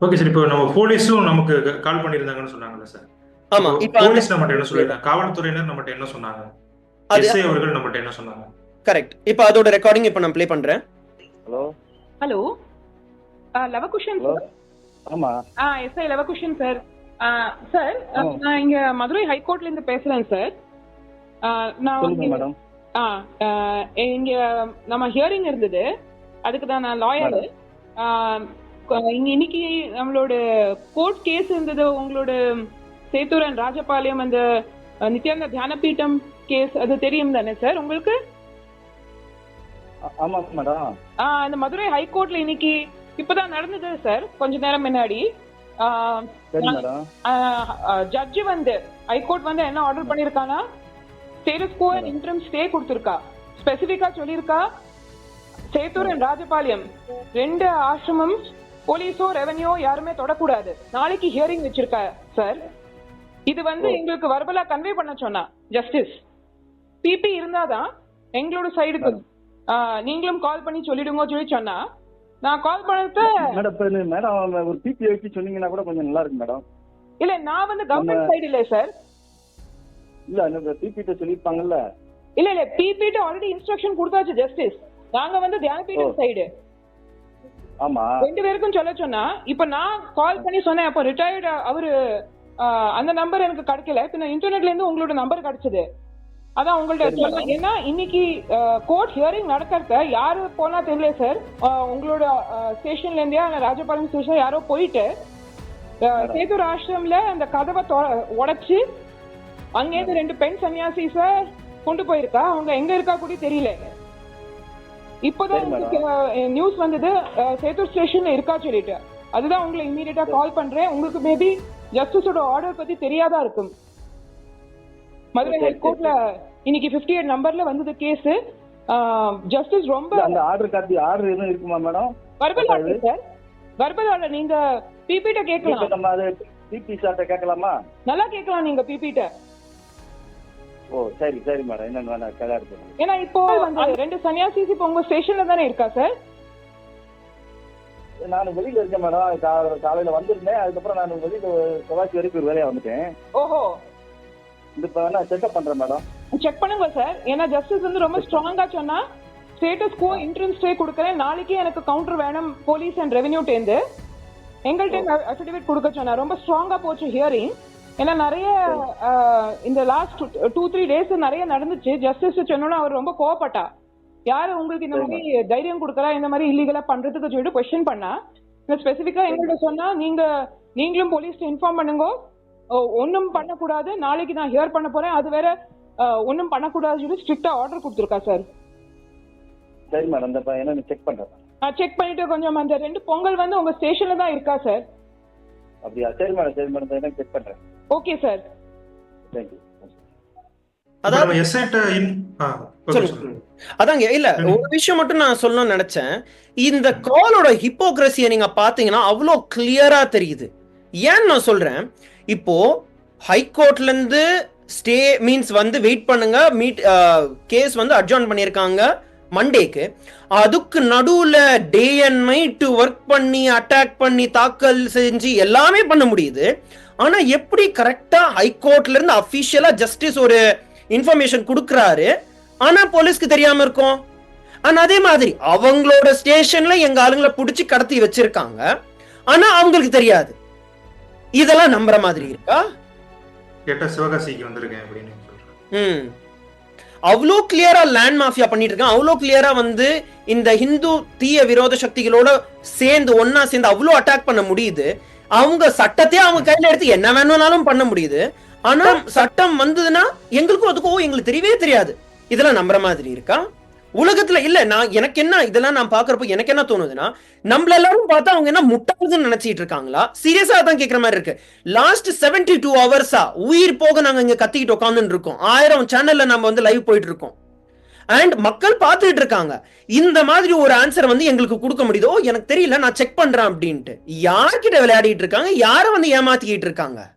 Okay sir இப்போ நம்ம போலீஸும் நமக்கு கால் பண்ணியிருந்தாங்கன்னு சொன்னாங்கல்ல சார் ஆமா இப்போ போலீஸ் நம்மகிட்ட என்ன சொல்லியிருந்தாங்க காவல்துறையினர் நம்மகிட்ட என்ன சொன்னாங்க? எஸ்ஐ அவர்கள் நம்மகிட்ட என்ன சொன்னாங்க? கரெக்ட் இப்ப அதோட ரெக்கார்டிங் இப்ப நான் ப்ளே பண்றேன். ஹலோ ஹலோ லவகுஷன் ஆமா. ஆ எஸ்ஐ லவகுஷன் சார் சார். நான் இங்க மதுரை ஹைகோர்ட்ல இருந்து பேசுறேன் சார் நான் மேடம் ஆ ஆ, இங்க நம்ம ஹியரிங் இருந்தது. அதுக்கு தான் நான் லாயர் இன்னைக்கு நம்மளோட கோர்ட் கேஸ் இருந்தது உங்களோட சேத்தூரன் ராஜபாளையம் அந்த நித்யானந்த தியானபீட்டம் கேஸ் அது தெரியும் தானே சார் உங்களுக்கு? ஆமா மேடம் ஆ, இந்த மதுரை ஹைகோர்ட்ல இன்னைக்கு இப்பதான் நடந்தது சார் கொஞ்ச நேரம் முன்னாடி. ஜட்ஜி வந்து ஹைகோர்ட் வந்து என்ன order பண்ணிருக்கானா? Status quo and interim stay கொடுத்திருக்கா. ஸ்பெசிபிக்கா சொல்லியிருக்கா? சேத்தூர் அண்ட் ராஜபாளையம் ரெண்டு ஆசிரமம் போலீஸோ ரெவன்யூ யாருமே தொடக்கூடாது. நாளைக்கு ஹியரிங் வச்சிருக்கா சார் இது வந்து எங்களுக்கு வர்பலா கன்வே பண்ண சொன்னா ஜஸ்டிஸ் பிபி இருந்தாதான் எங்களோட சைடுக்கு நீங்களும் கால் பண்ணி சொல்லிடுங்க சொல்லி சொன்னா நான் கால் பண்ணது மேடம் மேடம் ஒரு பிபி வச்சு சொன்னீங்கன்னா கூட கொஞ்சம் நல்லா இருக்கு மேடம். இல்ல நான் வந்து கவர்மெண்ட் சைடு இல்ல சார் இல்ல அந்த பிபி கிட்ட சொல்லியிருப்பாங்கல்ல. இல்ல இல்ல பிபிட்டு ஆல்ரெடி இன்ஸ்ட்ரக்ஷன் கொடுத்தாச்சு ஜஸ்டிஸ் நாங்க வந்து தியானபீடம் ஓ. சைடு ஆமா. ரெண்டு பேருக்கும் சொல்ல சொன்னா இப்ப நான் கால் பண்ணி சொன்னேன் அப்போ ரிட்டையர்டு அவரு அந்த நம்பர் எனக்கு கிடைக்கல. இப்ப நான் இன்டர்நெட்ல இருந்து உங்களோட நம்பர் கிடைச்சது. அதான் உங்கள்ட்ட சரி, சொன்னேன். ஏன்னா இன்னைக்கு கோர்ட் ஹியரிங் நடக்கிறத யாரு போனா தெரியல சார் உங்களோட ஸ்டேஷன்ல இருந்தே ராஜபாளையம் ஸ்டேஷன் யாரோ போயிட்டு. சேதூர் ஆசிரம்ல அந்த கதவை உடைச்சு அங்கேருந்து ரெண்டு பெண் சன்னியாசிஸ கொண்டு போயிருக்கா? அவங்க எங்க இருக்கா கூட தெரியல. இப்போதான் நியூஸ் வந்தது. அஹ், சேத்தூர் ஸ்டேஷன்ல இருக்கா சொல்லிட்டு. அதுதான் உங்களை இமீடியட்டா கால் பண்றேன். உங்களுக்கு மேபி ஜஸ்டிஸோட ஆர்டர் பத்தி தெரியாதா இருக்கும். மதுரை சரி, ஹைகோர்ட்ல இன்னைக்கு 58 எயிட் நம்பர்ல வந்தது கேஸ் ஜஸ்டிஸ் ரொம்ப அந்த ஆர்டர் காப்பி ஆர்டர் எதுவும் இருக்குமா madam verbal order sir verbal order நீங்க பிபிட்ட கேட்கலாம். நம்ம அது பிபி சார்ட்ட கேட்கலாமா? நல்லா கேட்கலாம் நீங்க பிபிட்ட ஓ சரி சரி மேடம். என்னன்னு கதை இருக்கு ஏன்னா இப்போ வந்து ரெண்டு சன்னியாசிஸ் இப்போ உங்க ஸ்டேஷன்ல தானே இருக்கா சார்? நான் வெளியில இருக்கேன் மேடம். காலையில வந்திருந்தேன். அதுக்கப்புறம் நான் வெளியில செவ்வாய்க்கு வரைக்கும் ஒரு வேலையா வந்துட்டேன். ஓஹோ. இந்த இப்ப வேணா செக்அப் பண்றேன் மேடம். செக் பண்ணுங்க சார். ஏன்னா ஜஸ்டிஸ் வந்து ரொம்ப ஸ்ட்ராங்கா சொன்னா ஸ்டேட்டஸ் கோ இன்ட்ரன்ஸ் ஸ்டே கொடுக்குறேன். நாளைக்கே எனக்கு கவுண்டர் வேணும். போலீஸ் அண்ட் ரெவென்யூ டேந்து எங்கள்கிட்ட அஃபிடவிட் கொடுக்க சொன்னா ரொம்ப ஸ்ட்ராங்கா போச்சு ஹியரிங் ஏன்னா நிறைய இந்த லாஸ்ட் டூ த்ரீ டேஸ் நிறைய நடந்துச்சு. ஜஸ்டிஸ் சொன்னோன்னா அவர் ரொம்ப கோவப்பட்டா. யாரு உங்களுக்கு இந்த மாதிரி தைரியம் கொடுக்குறா? இந்த மாதிரி இல்லீகலா பண்றதுக்கு சொல்லிட்டு கொஸ்டின் பண்ணா. ஸ்பெசிஃபிக்கா எங்கள்கிட்ட சொன்னா நீங்க நீங்களும் போலீஸ் இன்ஃபார்ம் பண்ணுங்க. ஒண்ணும் பண்ணக்கூடாது. நாளைக்கு நான் ஹியர் பண்ண போறேன். அது வேற ஒண்ணும் பண்ணக்கூடாது சொல்லி ஸ்ட்ரிக்டா ஆர்டர் கொடுத்துருக்கா சார் சரி மேடம் இந்த என்னன்னு செக் பண்றேன் செக் பண்ணிட்டு கொஞ்சம் அந்த ரெண்டு பொங்கல் வந்து உங்க ஸ்டேஷன்ல தான் இருக்கா சார் அப்படியா? சரி மேடம் சரி மேடம் என்ன செக் பண்றேன். ஓகே சார் தேங்க்யூ அதாங்க இல்ல. ஒரு விஷயம் மட்டும் நான் சொல்லணும்னு நினைச்சேன். இந்த காலோட ஹிப்போக்ரஸியை நீங்க பாத்தீங்கன்னா அவ்வளோ கிளியரா தெரியுது. ஏன்னு நான் சொல்றேன் இப்போ ஹைகோர்ட்ல இருந்து ஸ்டே மீன்ஸ் வந்து வெயிட் பண்ணுங்க மீட் கேஸ் வந்து அட்ஜாயின் பண்ணியிருக்காங்க. மண்டேக்கு அதுக்கு நடுவுல டே அண்ட் நைட் ஒர்க் பண்ணி அட்டாக் பண்ணி தாக்கல் செஞ்சு எல்லாமே பண்ண முடியுது. ஆனா எப்படி கரெக்டா ஹைகோர்ட்ல இருந்து அபிஷியலா ஜஸ்டிஸ் ஒரு இன்ஃபர்மேஷன் கொடுக்கறாரு? ஆனா போலீஸ்க்கு தெரியாம இருக்கும். ஆனா அதே மாதிரி அவங்களோட ஸ்டேஷன்ல எங்க ஆளுங்களை புடிச்சு கடத்தி வச்சிருக்காங்க. ஆனா அவங்களுக்கு தெரியாது. இதெல்லாம் நம்புற மாதிரி இருக்கா? கேட்டா சிவகாசிக்கு வந்திருக்கேன் அப்படின்னு அவ்வளோ கிளியரா லேண்ட் மாஃபியா பண்ணிட்டு இருக்கான் அவ்வளோ கிளியரா வந்து இந்த ஹிந்து தீய விரோத சக்திகளோட சேர்ந்து ஒன்னா சேர்ந்து அவ்வளோ அட்டாக் பண்ண முடியுது. அவங்க சட்டத்தையே அவங்க கையில எடுத்து என்ன வேணும்னாலும் பண்ண முடியுது. ஆனா சட்டம் வந்ததுன்னா எங்களுக்கும் அதுக்கும் எங்களுக்கு தெரியவே தெரியாது. இதெல்லாம் நம்புற மாதிரி இருக்கா? உலகத்துல இல்ல நான் எனக்கு என்ன இதெல்லாம் நான் பாக்குறப்போ எனக்கு என்ன தோணுதுன்னா நம்மள எல்லாரும் பார்த்தா அவங்க என்ன முட்டாள்னு நினைச்சிட்டு இருக்காங்களா? சீரியஸா தான் கேக்குற மாதிரி இருக்கு. லாஸ்ட் 72 டூ ஹவர்ஸா உயிர் போக நாங்க இங்க கத்திக்கிட்டு உட்காந்துட்டு இருக்கோம். ஆயிரம் சேனல்ல நம்ம வந்து லைவ் போயிட்டு இருக்கோம். அண்ட் மக்கள் பார்த்துட்டு இருக்காங்க. இந்த மாதிரி ஒரு ஆன்சர் வந்து எங்களுக்கு கொடுக்க முடியுதோ எனக்கு தெரியல நான் செக் பண்றேன் அப்படின்ட்டு. யார்கிட்ட விளையாடிட்டு இருக்காங்க? யாரை வந்து ஏமாத்திக்கிட்டு இருக்காங்க?